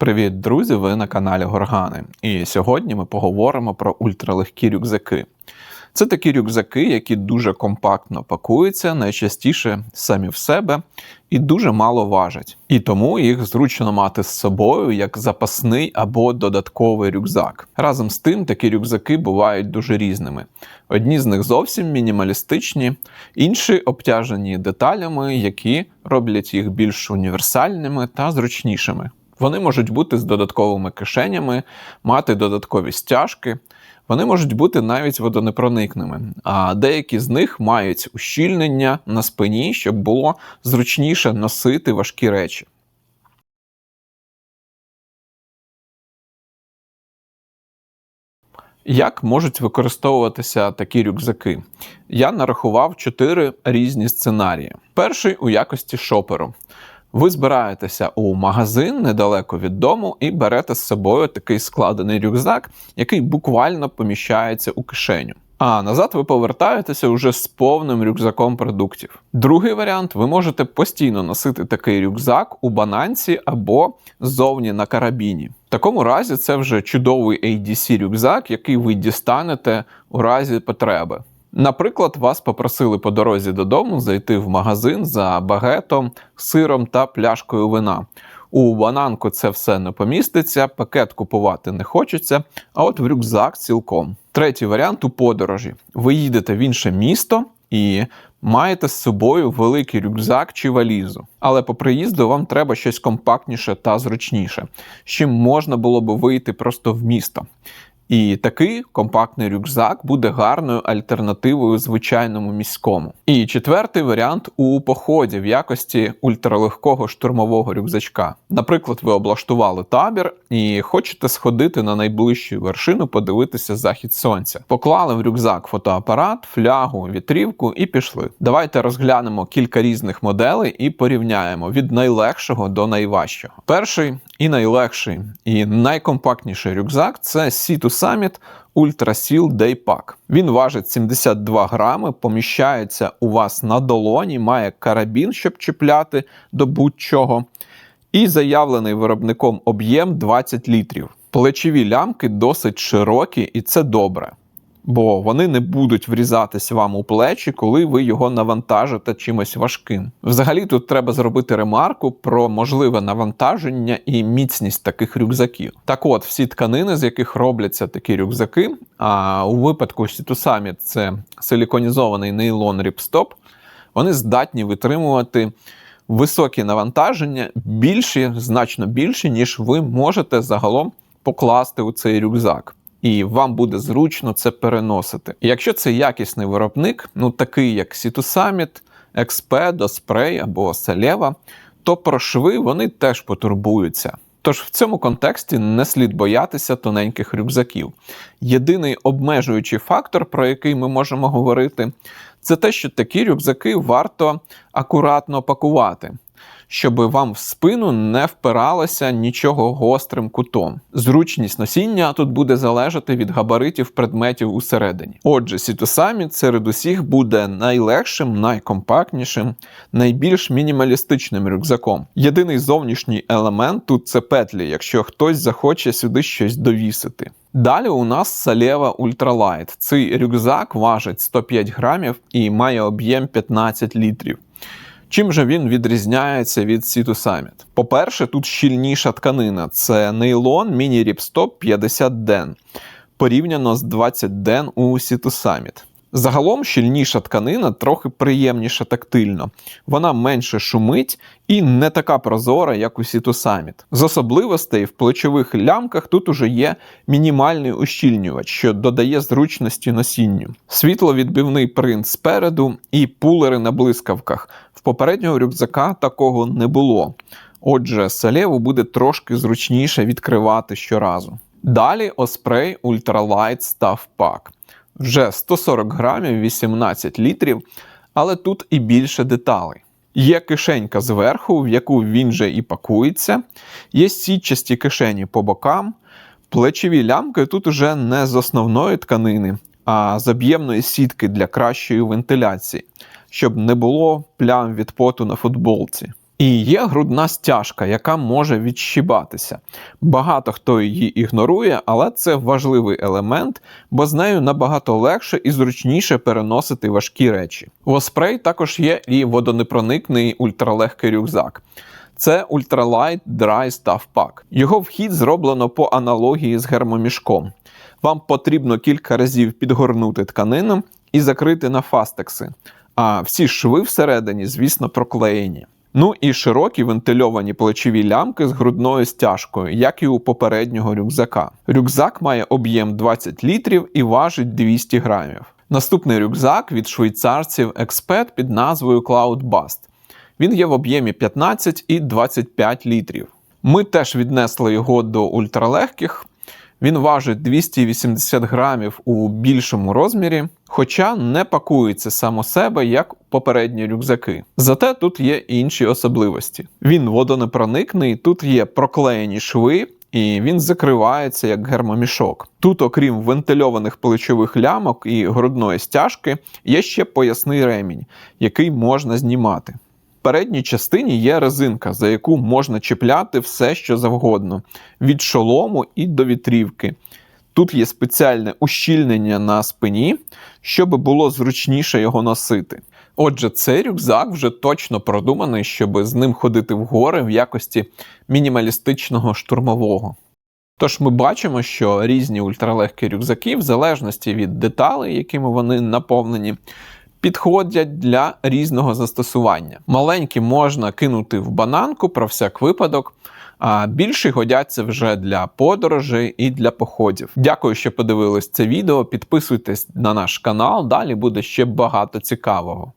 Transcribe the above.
Привіт, друзі! Ви на каналі Горгани. І сьогодні ми поговоримо про ультралегкі рюкзаки. Це такі рюкзаки, які дуже компактно пакуються, найчастіше самі в себе і дуже мало важать. І тому їх зручно мати з собою як запасний або додатковий рюкзак. Разом з тим, такі рюкзаки бувають дуже різними. Одні з них зовсім мінімалістичні, інші обтяжені деталями, які роблять їх більш універсальними та зручнішими. Вони можуть бути з додатковими кишенями, мати додаткові стяжки. Вони можуть бути навіть водонепроникними, а деякі з них мають ущільнення на спині, щоб було зручніше носити важкі речі. Як можуть використовуватися такі рюкзаки? Я нарахував чотири різні сценарії. Перший у якості шоперу. Ви збираєтеся у магазин недалеко від дому і берете з собою такий складений рюкзак, який буквально поміщається у кишеню. А назад ви повертаєтеся уже з повним рюкзаком продуктів. Другий варіант: ви можете постійно носити такий рюкзак у бананці або ззовні на карабіні. В такому разі це вже чудовий ADC рюкзак, який ви дістанете у разі потреби. Наприклад, вас попросили по дорозі додому зайти в магазин за багетом, сиром та пляшкою вина. У бананку це все не поміститься, пакет купувати не хочеться, а от в рюкзак цілком. Третій варіант у подорожі. Ви їдете в інше місто і маєте з собою великий рюкзак чи валізу. Але по приїзду вам треба щось компактніше та зручніше, з чим можна було би вийти просто в місто. І такий компактний рюкзак буде гарною альтернативою звичайному міському. І четвертий варіант у поході в якості ультралегкого штурмового рюкзачка. Наприклад, ви облаштували табір і хочете сходити на найближчу вершину, подивитися захід сонця. Поклали в рюкзак фотоапарат, флягу, вітрівку і пішли. Давайте розглянемо кілька різних моделей і порівняємо від найлегшого до найважчого. Перший і найлегший, і найкомпактніший рюкзак це Situ Summit Ultra Seal Day Pack. Він важить 72 грами, поміщається у вас на долоні, має карабін, щоб чіпляти до будь-чого. І заявлений виробником об'єм 20 літрів. Плечові лямки досить широкі, і це добре бо вони не будуть врізатись вам у плечі, коли ви його навантажите чимось важким. Взагалі, тут треба зробити ремарку про можливе навантаження і міцність таких рюкзаків. Так от, всі тканини, з яких робляться такі рюкзаки, а у випадку Summit це силіконізований нейлон ріпстоп, вони здатні витримувати. Високі навантаження більші, значно більші, ніж ви можете загалом покласти у цей рюкзак і вам буде зручно це переносити. Якщо це якісний виробник, ну такий як Summit, XP, Osprey або Saleva, то про шви вони теж потурбуються. Тож в цьому контексті не слід боятися тоненьких рюкзаків. Єдиний обмежуючий фактор, про який ми можемо говорити, це те, що такі рюкзаки варто акуратно пакувати щоб вам в спину не впиралося нічого гострим кутом. Зручність носіння тут буде залежати від габаритів предметів усередині. Отже, Summit серед усіх буде найлегшим, найкомпактнішим, найбільш мінімалістичним рюкзаком. Єдиний зовнішній елемент тут це петлі, якщо хтось захоче сюди щось довісити. Далі у нас Saleva Ultralight. Цей рюкзак важить 105 грамів і має об'єм 15 літрів. Чим же він відрізняється від Сіту Summit? По-перше, тут щільніша тканина це нейлон міні ріпстоп 50 ден порівняно з 20 ден у Сіту Summit. Загалом щільніша тканина трохи приємніша тактильно, вона менше шумить і не така прозора, як у Summit. З особливостей в плечових лямках тут уже є мінімальний ущільнювач, що додає зручності носінню, світловідбивний принт спереду і пулери на блискавках. В попереднього рюкзака такого не було. Отже, салєву буде трошки зручніше відкривати щоразу. Далі Osprey Ultralight Stuff Pack вже 140 грамів, 18 літрів, але тут і більше деталей. Є кишенька зверху, в яку він же і пакується, є сітчасті кишені по бокам, плечові лямки тут уже не з основної тканини, а з об'ємної сітки для кращої вентиляції, щоб не було плям від поту на футболці. І є грудна стяжка, яка може відщібатися. Багато хто її ігнорує, але це важливий елемент, бо з нею набагато легше і зручніше переносити важкі речі. У Osprey також є і водонепроникний ультралегкий рюкзак. Це Ultralight Dry Stuff Pack. Його вхід зроблено по аналогії з гермомішком. Вам потрібно кілька разів підгорнути тканину і закрити на фастекси. А всі шви всередині, звісно, проклеєні. Ну і широкі вентильовані плечові лямки з грудною стяжкою, як і у попереднього рюкзака. Рюкзак має об'єм 20 літрів і важить 200 грамів. Наступний рюкзак від швейцарців Exped під назвою Cloud Bust. Він є в об'ємі 15 і 25 літрів. Ми теж віднесли його до ультралегких. Він важить 280 грамів у більшому розмірі, хоча не пакується само себе як попередні рюкзаки. Зате тут є інші особливості. Він водонепроникний, тут є проклеєні шви. І він закривається як гермомішок. Тут, окрім вентильованих плечових лямок і грудної стяжки, є ще поясний ремінь, який можна знімати. В передній частині є резинка, за яку можна чіпляти все, що завгодно, від шолому і до вітрівки. Тут є спеціальне ущільнення на спині, щоб було зручніше його носити. Отже, цей рюкзак вже точно продуманий, щоб з ним ходити в гори в якості мінімалістичного штурмового. Тож ми бачимо, що різні ультралегкі рюкзаки, в залежності від деталей, якими вони наповнені, підходять для різного застосування. Маленькі можна кинути в бананку про всяк випадок, а більші годяться вже для подорожей і для походів. Дякую, що подивились це відео. Підписуйтесь на наш канал, далі буде ще багато цікавого.